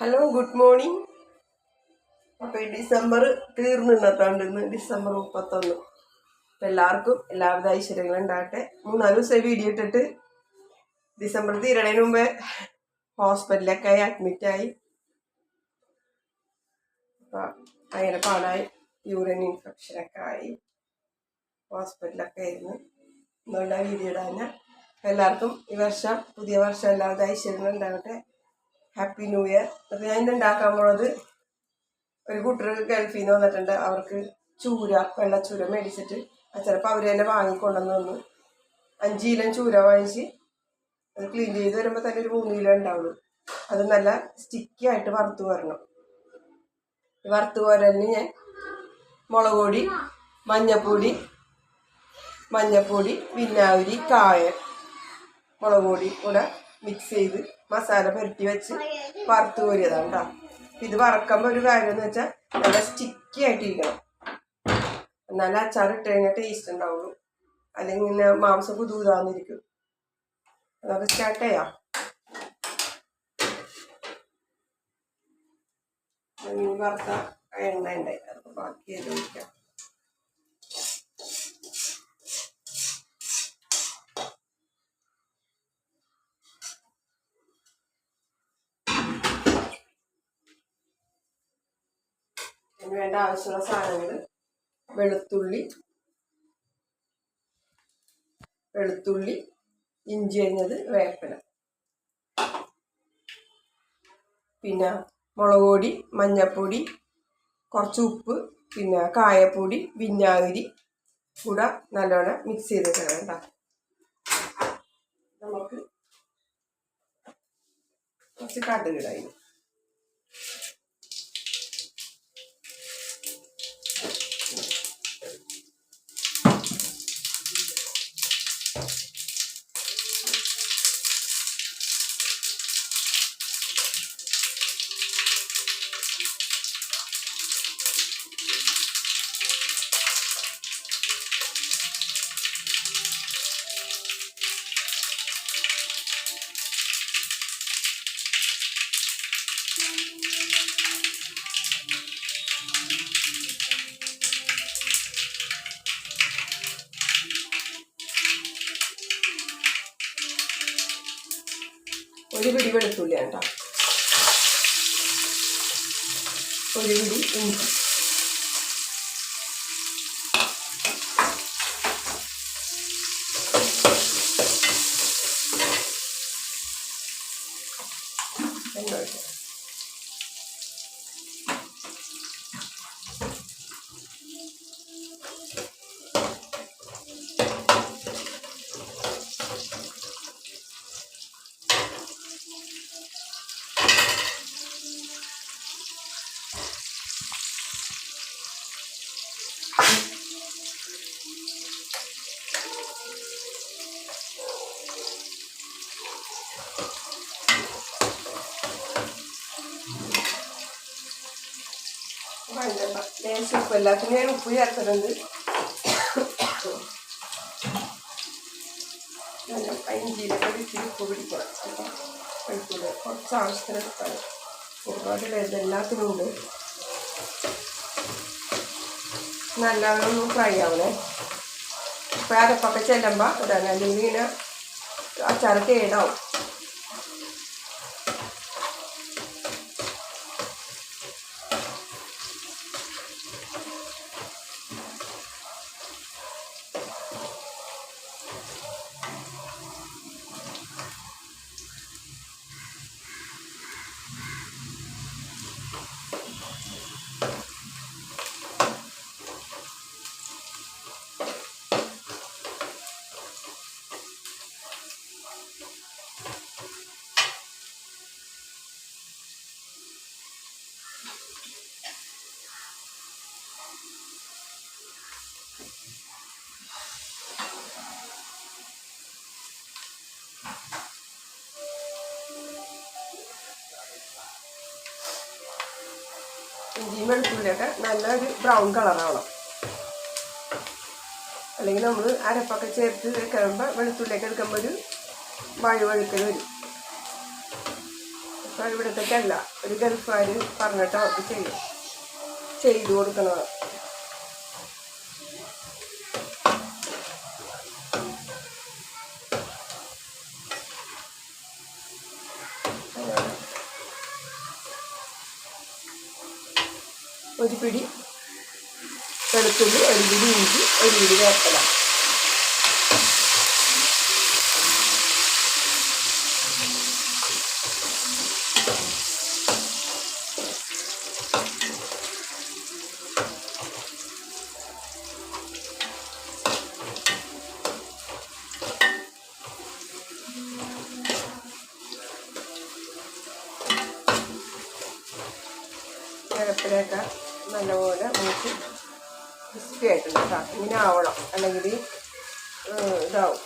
Hello good morning അപ്പോൾ December തീർന്നു ഇന്നത്താണ്ട് ഇന്ന് ഡിസംബർ മുപ്പത്തൊന്ന്. അപ്പം എല്ലാവർക്കും എല്ലാവിധ ഐശ്വര്യങ്ങളും ഉണ്ടാകട്ടെ. മൂന്നാൽ ദിവസം വീഡിയോ ഇട്ടിട്ട്. ഡിസംബർ തീരണതിന് മുമ്പേ ഹോസ്പിറ്റലിലൊക്കെ ആയി അഡ്മിറ്റായി അപ്പം അങ്ങനെ പാടായി. യൂറിൻ ഇൻഫെക്ഷനൊക്കെ ആയി. ഹോസ്പിറ്റലൊക്കെ ആയിരുന്നു. എന്തുകൊണ്ട് വീഡിയോ ഇടാൻ. എല്ലാവർക്കും ഈ വർഷം പുതിയ വർഷം എല്ലാവിധ ഐശ്വര്യങ്ങളും ഉണ്ടാകട്ടെ. ഹാപ്പി ന്യൂ ഇയർ അപ്പം ഞാൻ ഇന്ന് ഉണ്ടാക്കാൻ പോണത് ഒരു കൂട്ടർ ഗൾഫിൽ നിന്ന് വന്നിട്ടുണ്ട്. അവർക്ക് ചൂര വെള്ളച്ചൂര മേടിച്ചിട്ട് ചിലപ്പോൾ അവർ തന്നെ വാങ്ങിക്കൊണ്ടെന്ന് വന്നു അഞ്ച് കിലോ ചൂര വാങ്ങിച്ച് അത് ക്ലീൻ ചെയ്ത് വരുമ്പോൾ തന്നെ ഒരു മൂന്ന് കിലോ ഉണ്ടാവുള്ളൂ. അത് നല്ല സ്റ്റിക്കി ആയിട്ട് വറുത്ത് വരണം. വറുത്ത് പോരലിന് ഞാൻ മുളക് പൊടി മഞ്ഞപ്പൊടി മഞ്ഞപ്പൊടി വിനാഗിരി കായം മുളക് പൊടി കൂടെ മിക്സ് ചെയ്ത് മസാല പുരട്ടി വെച്ച് വറുത്ത് കോരിയതാണ് കേട്ടോ. ഇത് വറക്കുമ്പോൾ ഒരു കാര്യം എന്ന് വെച്ചാൽ നല്ല സ്റ്റിക്കി ആയിട്ടിരിക്കണം. എന്നാലേ അച്ചാർ ഇട്ട് കഴിഞ്ഞാൽ ടേസ്റ്റ് ഉണ്ടാവുള്ളൂ. അല്ലെങ്കിൽ ഇങ്ങനെ മാംസം പുതുതാന്നിരിക്കും അതൊക്കെ സ്റ്റാർട്ട് ചെയ്യാം. വറുത്ത എണ്ണ ഉണ്ടായി. ബാക്കി ചെയ്ത് അതിന് വേണ്ട ആവശ്യമുള്ള സാധനങ്ങൾ. വെളുത്തുള്ളി. വെളുത്തുള്ളി ഇഞ്ചി അരിഞ്ഞത് വേപ്പില. പിന്നെ മുളക് പൊടി മഞ്ഞൾപ്പൊടി കുറച്ച് ഉപ്പ് പിന്നെ കായപ്പൊടി വിനാഗിരി കൂടെ നല്ലോണം മിക്സ് ചെയ്തിട്ട് വേണ്ട നമുക്ക് കുറച്ച് കടുകിടായി ഒരു പിടി വെളുത്തുള്ളി കേട്ടോ ഒരു പിടി ഇഞ്ചി എണ്ണ ഒഴിക്കാം. വേണ്ട ലേശം ഉപ്പ് എല്ലാത്തിനും ഞാൻ ഉപ്പ് ചേർത്തിട്ടുണ്ട് നല്ല അപ്പം വെളുത്തുള്ളി കുറച്ച് ആവശ്യത്തിന് എടുക്കണം ഒരുപാട് പേര് നല്ലോണം ഫ്രൈ ആവണേ. ഇപ്പം അരപ്പൊക്കെ ചെല്ലുമ്പോൾ ഇടാൻ. അല്ലെങ്കിൽ അച്ചാർ കേടാവും ഇഞ്ചിയും വെളുത്തുള്ളിയൊക്കെ നല്ലൊരു ബ്രൗൺ കളറാവണം അല്ലെങ്കിൽ നമ്മൾ അരപ്പൊക്കെ ചേർത്ത് വെക്കുമ്പോൾ വെളുത്തുള്ളിയൊക്കെ എടുക്കുമ്പോൾ ഒരു വഴുവഴുക്കൽ വരും. ഒക്കെ ഇവിടത്തേക്കല്ല ഒരു ഗൾഫുകാർ പറഞ്ഞിട്ട് അവർക്ക് ചെയ്യും. ചെയ്തു കൊടുക്കണത് ഒരു പിടി വെളുത്തുള്ളി ഒരു പിടി ഇഞ്ചി ഒരു പിടി വേപ്പല. നല്ലപോലെ നമുക്ക് ക്രിസ്പി ആയിട്ടുണ്ട് കേട്ടോ. ഇങ്ങനെ ആവണം. അല്ലെങ്കിൽ ഇതാവും.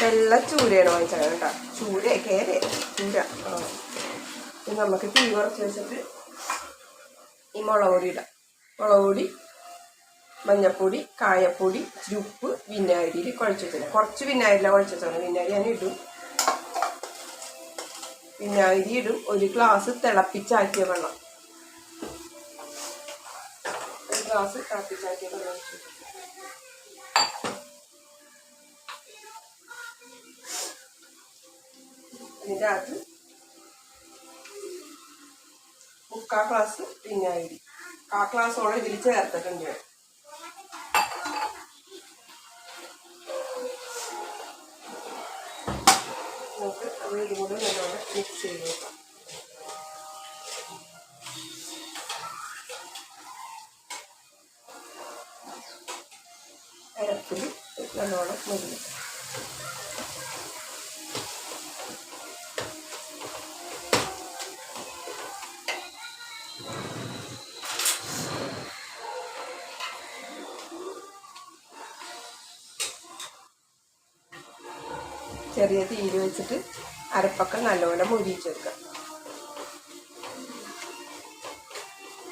വെള്ള ചൂരയാണ് വാങ്ങിച്ചത് കേട്ടോ. ചൂര കേര ചൂര. ആ. നമുക്ക് തീ കുറച്ച് വെച്ചിട്ട് ഈ മുളക് പൊടി ഇടാം. മുളക് പൊടി മഞ്ഞപ്പൊടി കായപ്പൊടി ഉപ്പ് വിനാഗിരിയിൽ കുഴച്ച് വെച്ചാൽ കുറച്ച് വിനാഗിരിയിലാണ് കുഴച്ച് വെച്ചാൽ വിനാഗിരി ഞാൻ ഇടും. വിനാഗിരി ഇടും ഒരു ഗ്ലാസ് തിളപ്പിച്ചാക്കിയ വെള്ളം. ഒരു ഗ്ലാസ് തിളപ്പിച്ചാക്കിയ വെള്ളം ഒഴിച്ച്. ഇതിന്റെ അകത്ത് മുക്കാൽ ഗ്ലാസ് വിനാഗിരി കാ ഗ്ലാസോളം ഇതിൽ ചേർത്തിട്ടുണ്ട്. മിക്സ് അരപ്പിൽ നല്ലോണം ചെറിയ തീര് വെച്ചിട്ട് അരപ്പൊക്കെ നല്ലപോലെ മുരിച്ചെടുക്കുക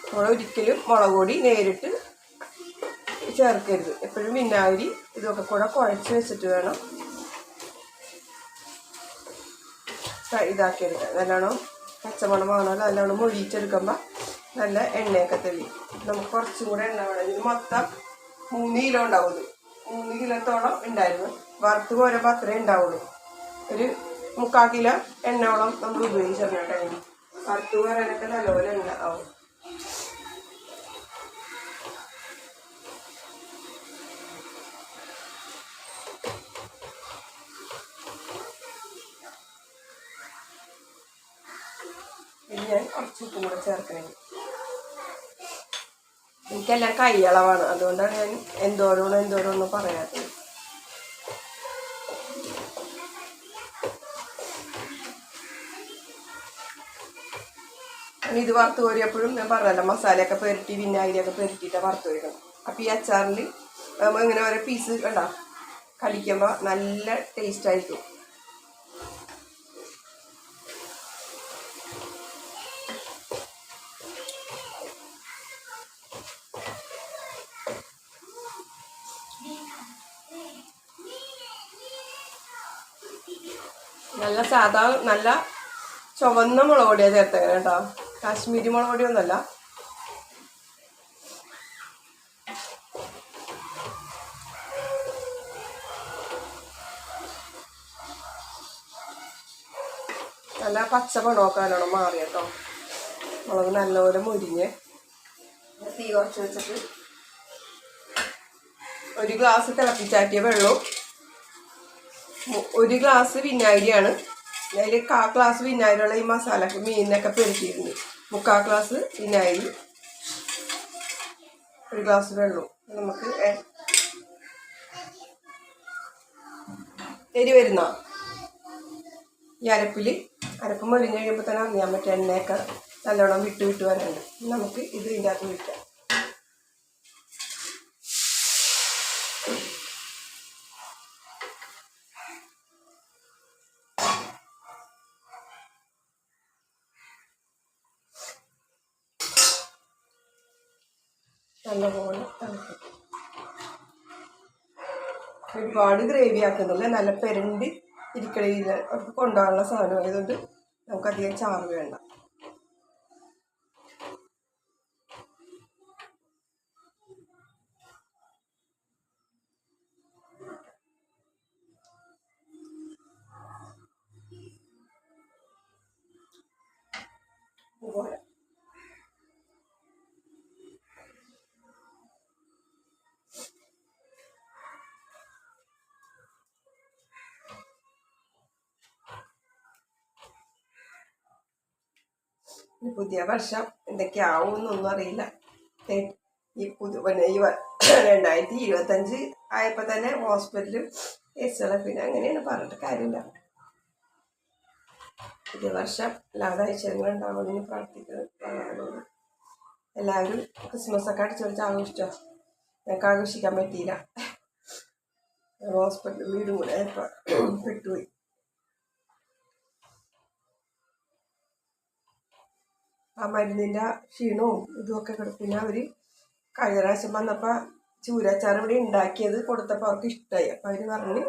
നമ്മൾ ഒരിക്കലും മുളക് പൊടി നേരിട്ട് ചേർക്കരുത്. എപ്പോഴും വിനാഗിരി ഇതൊക്കെ കൂടെ കുഴച്ച് വെച്ചിട്ട് വേണം ക- ഇതാക്കിയെടുക്കാൻ. നല്ലോണം പച്ചമണം വേണമല്ലോ നല്ലോണം മൊഴിച്ചെടുക്കുമ്പോൾ നല്ല എണ്ണയൊക്കെ തെളി നമുക്ക് കുറച്ചും കൂടെ എണ്ണ വേണം. ഇതിന് മൊത്തം മൂന്ന് കിലോ ഉണ്ടാവുള്ളൂ. മൂന്ന് കിലോത്തോളം ഉണ്ടായിരുന്നു. വറുത്ത് പോരുമ്പോൾ അത്രേ ഉണ്ടാവുള്ളൂ. ഒരു മുക്കാൽ കിലോ എണ്ണയോളം നമ്മൾ ഉപയോഗിച്ചിരുന്നു വറുത്ത് പോരാനൊക്കെ നല്ലപോലെ എണ്ണ. ആവും ഇനി ഞാൻ കുറച്ച് ഉപ്പും കൂടെ ചേർക്കണേ എനിക്കെല്ലാം കൈയളവാണ് അതുകൊണ്ടാണ് ഞാൻ എന്തോരോണോ എന്തോരോന്ന് പറയാത്തത്. ഇത് വറുത്ത് കോരിയപ്പോഴും ഞാൻ പറഞ്ഞല്ലോ മസാലയൊക്കെ പുരട്ടി വിനാഗിരിയൊക്കെ പുരട്ടിയിട്ട് വറുത്ത് കോരിക്കണം അപ്പം ഈ അച്ചാറിൽ ഇങ്ങനെ ഓരോ പീസ് കണ്ടോ? കടിക്കുമ്പോൾ നല്ല ടേസ്റ്റ് ആയിരിക്കും. നല്ല സാധാ നല്ല ചുവന്ന മുളക് പൊടിയാണ് ചേർത്തേക്കണേ കേട്ടോ. കാശ്മീരി മുളക് പൊടിയൊന്നുമല്ല നല്ല പച്ച മണമൊക്കെ നല്ലോണം മാറി കേട്ടോ മുളക് നല്ലപോലെ മുരിഞ്ഞ് തീ കുറച്ച് വെച്ചിട്ട് ഒരു ഗ്ലാസ് തിളപ്പിച്ചാറ്റിയ വെള്ളവും ഒരു ഗ്ലാസ് വിനാഗിരിയാണ്. അതിൽ കാ ഗ്ലാസ് വിനാഗിരിയുള്ള ഈ മസാല മീനിനൊക്കെ പെരുത്തിയിട്ടുണ്ട് മുക്കാൽ ഗ്ലാസ് വിനാഗിരി ഒരു ഗ്ലാസ് വെള്ളവും നമുക്ക് എരി വരുന്ന ഈ അരപ്പിൽ അരപ്പ് മൊരിഞ്ഞ് കഴിയുമ്പോൾ തന്നെ അറിയാൻ പറ്റും എണ്ണയൊക്കെ നല്ലോണം വിട്ട് വിട്ട് വരാനുണ്ട്. നമുക്ക് ഇത് ഇതിന്റെ അകത്ത് വിൽക്കാം നല്ലപോലെ തിളക്കും ഒരുപാട് ഗ്രേവി ആക്കുന്നില്ല നല്ല പെരണ്ട് ഇരിക്കണ അവർക്ക് കൊണ്ടുപോകാനുള്ള സാധനം ആയതുകൊണ്ട് നമുക്കധികം ചാറ് വേണ്ട. ഈ പുതിയ വർഷം എന്തൊക്കെയാവും എന്നൊന്നും അറിയില്ല ഈ പുതു പിന്നെ ഈ രണ്ടായിരത്തി ഇരുപത്തഞ്ച് ആയപ്പോൾ തന്നെ ഹോസ്പിറ്റലിൽ കേസുകളെ പിന്നെ അങ്ങനെയാണ് പറഞ്ഞിട്ട് കാര്യമില്ല. പുതിയ വർഷം എല്ലാവരും ഐശ്വര്യങ്ങൾ ഉണ്ടാവുമെന്ന് പ്രാർത്ഥിക്കുന്നു. എല്ലാവരും ക്രിസ്മസ് ഒക്കെ അടിച്ചു വെച്ച് ആഘോഷിച്ചോ? ഞങ്ങൾക്ക് ആഘോഷിക്കാൻ പറ്റിയില്ല. ഹോസ്പിറ്റൽ വീടും കൂടെ പെട്ടുപോയി. ആ മരുന്നിന്റെ ക്ഷീണവും ഇതുമൊക്കെ കിടക്കും. പിന്നെ അവർ കഴിഞ്ഞ പ്രാവശ്യം വന്നപ്പോൾ ചൂരച്ചാർ ഇവിടെ ഉണ്ടാക്കിയത് കൊടുത്തപ്പോൾ അവർക്ക് ഇഷ്ടമായി അപ്പോൾ അവർ പറഞ്ഞ്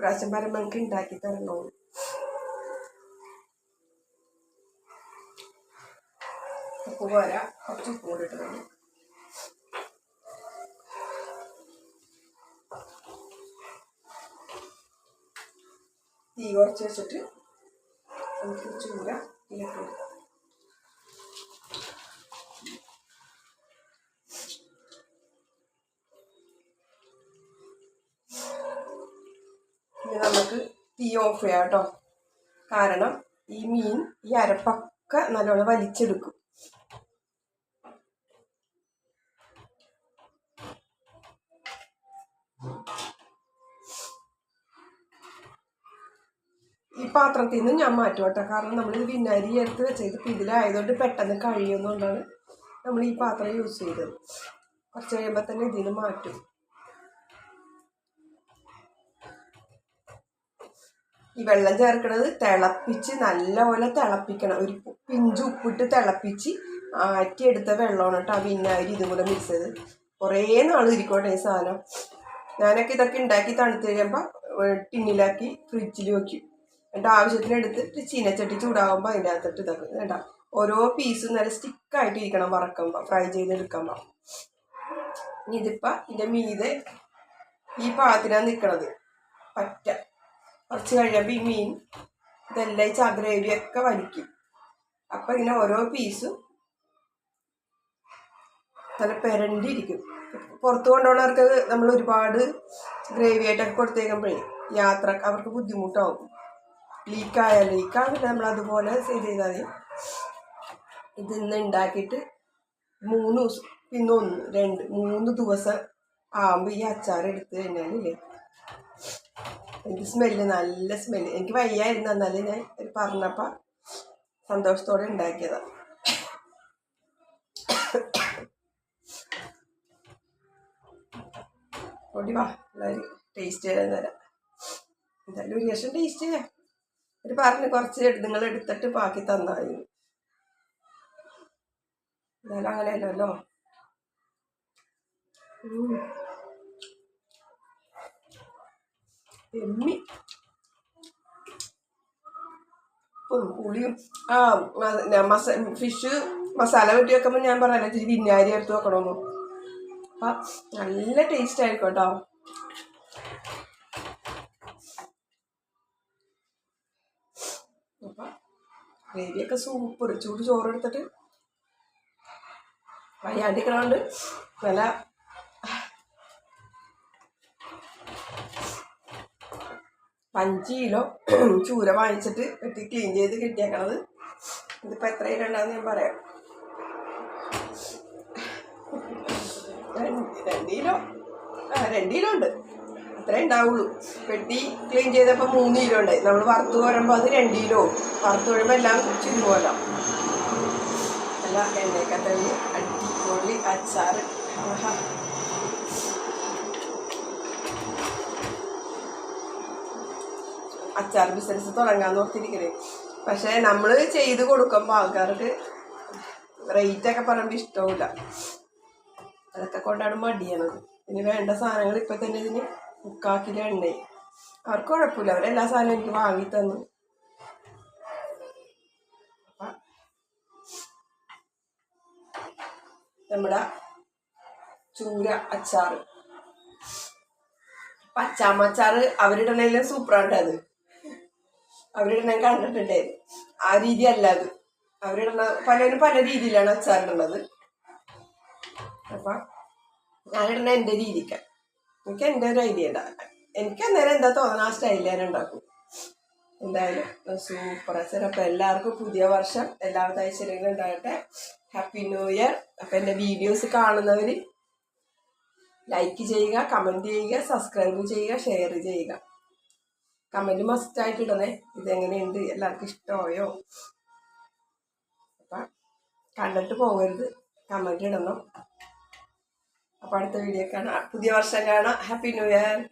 പ്രാവശ്യം പറയുമ്പോൾ എനിക്ക് ഉണ്ടാക്കി തരണമെന്ന് ഉപ്പ് പോരാ കുറച്ച് ഉപ്പ് കൂടി ഇട്ട് തീ കുറച്ച് വെച്ചിട്ട് നമുക്ക് ചൂര ഇതിലേക്ക് കൊടുക്കാം ഇനി നമുക്ക് തീ ഓഫ് ചെയ്യാം കേട്ടോ കാരണം ഈ മീൻ ഈ അരപ്പൊക്കെ നല്ലോണം വലിച്ചെടുക്കും. ഈ പാത്രത്തിൽ നിന്ന് ഞാൻ മാറ്റും കേട്ടോ കാരണം നമ്മളിത് വിനാരി എടുത്ത് വെച്ചത് ഇതിലായതുകൊണ്ട് പെട്ടെന്ന് കഴിയുന്നതുകൊണ്ടാണ് നമ്മൾ ഈ പാത്രം യൂസ് ചെയ്തത്. കുറച്ച് കഴിയുമ്പോൾ തന്നെ ഇതിൽ മാറ്റും. ഈ വെള്ളം ചേർക്കുന്നത് തിളപ്പിച്ച് നല്ലപോലെ തിളപ്പിക്കണം. ഒരു പിഞ്ച് ഉപ്പിട്ട് തിളപ്പിച്ച് ആറ്റിയെടുത്ത വെള്ളമാണ് കേട്ടോ പിന്നെ വിനാഗിരി ഇതും കൂടെ മിക്സ് ചെയ്ത് കുറേ നാൾ ഇരിക്കോട്ടെ ഈ സാധനം. ഞാനൊക്കെ ഇതൊക്കെ ഉണ്ടാക്കി തണുത്ത് കഴിയുമ്പോൾ ടിന്നിലാക്കി ഫ്രിഡ്ജിൽ വയ്ക്കും എന്നിട്ട് ആവശ്യത്തിനെടുത്ത് ചീനച്ചട്ടി ചൂടാകുമ്പോൾ അതിന്റെ അകത്തിട്ട് ഇതൊക്കെ വേണ്ട ഓരോ പീസും നല്ല സ്റ്റിക്കായിട്ട് ഇരിക്കണം വറക്കുമ്പോൾ ഫ്രൈ ചെയ്തെടുക്കുമ്പോൾ ഇനി ഇതിപ്പോൾ ഇതിന്റെ മീതെ ഈ പാകത്തിനാണ് നിൽക്കണത് പറ്റ. കുറച്ച് കഴിയുമ്പോൾ ഈ മീൻ ഇതെല്ലാം ഈ ചതുരേവിയൊക്കെ വലിക്കും. അപ്പം ഇങ്ങനെ ഓരോ പീസും നല്ല പെരണ്ടിരിക്കും. പുറത്ത് കൊണ്ടുപോകുന്നവർക്ക് നമ്മൾ ഒരുപാട് ഗ്രേവി ആയിട്ടൊക്കെ കൊടുത്തേക്കുമ്പോഴേ യാത്ര അവർക്ക് ബുദ്ധിമുട്ടാവും. ലീക്കായ ലീക്കാവില്ല നമ്മൾ അതുപോലെ ചെയ്ത് ചെയ്താൽ മതി. ഇത് ഇന്ന് ഉണ്ടാക്കിയിട്ട് മൂന്ന് ദിവസം പിന്നെ ഒന്ന് രണ്ട് മൂന്ന് ദിവസം ആകുമ്പോൾ ഈ അച്ചാർ എടുത്ത് കഴിഞ്ഞാലില്ലേ എനിക്ക് സ്മെല്ല് നല്ല സ്മെല്ല് എനിക്ക് വയ്യായിരുന്നു എന്നാലും ഞാൻ പറഞ്ഞപ്പോൾ സന്തോഷത്തോടെ ഉണ്ടാക്കിയതാണ് പൊടി വാ എല്ലാവരും ടേസ്റ്റ് ചെയ്യാൻ തരാം എന്തായാലും ഒരു ലക്ഷം ടേസ്റ്റ് ചെയ്യാം. ഒരു പറഞ്ഞ് കുറച്ച് നിങ്ങൾ എടുത്തിട്ട് ബാക്കി തന്നായി. എന്നാലും അങ്ങനെയല്ലല്ലോ. എമ്മി. പുളിയും. ആ മസ ഫിഷ് മസാല വെട്ടി വെക്കുമ്പോൾ ഞാൻ പറഞ്ഞല്ലോ ഇച്ചിരി വിന്നാരി എടുത്ത് വെക്കണമെന്നു അപ്പം നല്ല ടേസ്റ്റ് ആയിരിക്കും കേട്ടോ. അപ്പം ഗ്രേവിയൊക്കെ സൂപ്പർ. ചൂട് ചോറ് എടുത്തിട്ട് വയ്യാണ്ടിക്കണോണ്ട് നല്ല അഞ്ച് കിലോ ചൂര വാങ്ങിച്ചിട്ട് വെട്ടി ക്ലീൻ ചെയ്ത് കിട്ടിയേക്കണത്. ഇതിപ്പോൾ എത്ര കിലോ ഞാൻ പറയാം. രണ്ട് കിലോ. ആ രണ്ട് കിലോ ഉണ്ട്. അത്രേ ഉണ്ടാവുള്ളൂ. വെട്ടി ക്ലീൻ ചെയ്തപ്പോൾ മൂന്ന് കിലോ ഉണ്ടായി. നമ്മൾ വറുത്ത് വരുമ്പോൾ അത് രണ്ട് കിലോ വറുത്ത് വരുമ്പോൾ എല്ലാം പോലെ അല്ല എണ്ണയൊക്കെ അടിപൊളി അച്ചാർ അച്ചാർ ബിസിനസ് തുടങ്ങാൻ ഓർത്തിരിക്കുന്നത് പക്ഷെ നമ്മൾ ചെയ്ത് കൊടുക്കുമ്പോൾ ആൾക്കാർക്ക് റേറ്റ് ഒക്കെ പറയുമ്പോൾ ഇഷ്ടമില്ല അതൊക്കെ കൊണ്ടാണ് മടിയണത് ഇനി വേണ്ട സാധനങ്ങൾ ഇപ്പം തന്നെ ഇതിന് മുക്കാക്കിലെ എണ്ണ. അവർക്ക് കുഴപ്പമില്ല. അവരെല്ലാ സാധനവും എനിക്ക് വാങ്ങി തന്നു. നമ്മുടെ ചൂര അച്ചാറ്. പച്ചാമ്മ അച്ചാറ് അവരിടണേലും സൂപ്പറാണ്ട് ഞാൻ കണ്ടിട്ടുണ്ടായിരുന്നു ആ രീതി അല്ല അത് അവരിടുന്ന പലരും പല രീതിയിലാണ് അച്ചാറിടുന്നത്. അപ്പൊ ഞാനിടുന്ന എന്റെ രീതിക്ക. എനിക്ക് എന്റെ ഒരു ഐഡിയ ഉണ്ടാക്കാം എനിക്ക് അന്നേരം എന്താ തോന്നുന്ന ആ സ്റ്റൈലിൽ ഞാൻ ഉണ്ടാക്കും. എന്തായാലും സൂപ്പർ അച്ഛൻ അപ്പം എല്ലാവർക്കും പുതിയ വർഷം എല്ലാവരുടെ ഐശ്വര്യങ്ങളും ഉണ്ടാകട്ടെ. ഹാപ്പി ന്യൂ ഇയർ അപ്പം എന്റെ വീഡിയോസ് കാണുന്നവർ ലൈക്ക് ചെയ്യുക കമന്റ് ചെയ്യുക സബ്സ്ക്രൈബ് ചെയ്യുക ഷെയർ ചെയ്യുക. കമന്റ് മസ്റ്റായിട്ട് ഇടണേ ഇതെങ്ങനെയുണ്ട്? എല്ലാവർക്കും ഇഷ്ടമായോ? അപ്പം കണ്ടിട്ട് പോകരുത്. കമന്റ് ഇടണം. അപ്പം അടുത്ത വീഡിയോ കാണാം. പുതിയ വർഷം കാണാം. Happy new year